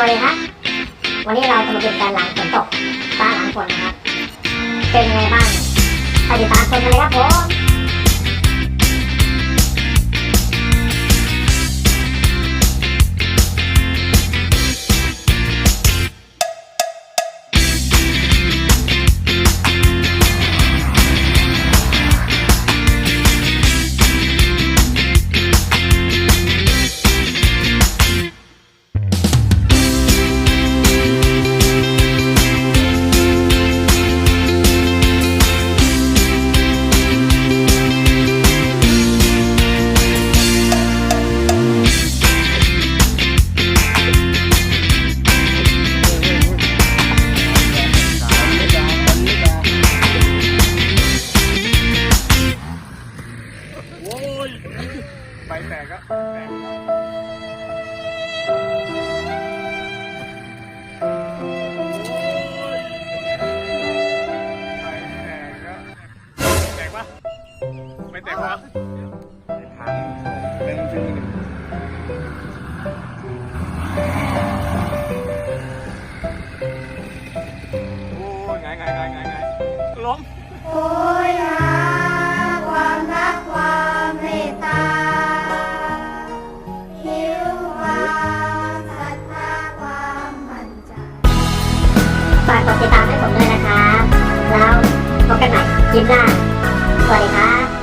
วัสดีครับ วันนี้เราจะมาดูการหลังฝนตกฟ้าหลังฝนนะครับ เป็นยังไงบ้างไปติดตามชมกันเลยครับผม แตกก็แตกไปแตกก็แตกปะไม่แตกปะทางแรงจริงโอ้ยไงไงไงไงไงล้มโอยหา กดติดตามให้ผมด้วยนะครับ แล้วพบกันใหม่คลิปหน้าสวัสดีครับ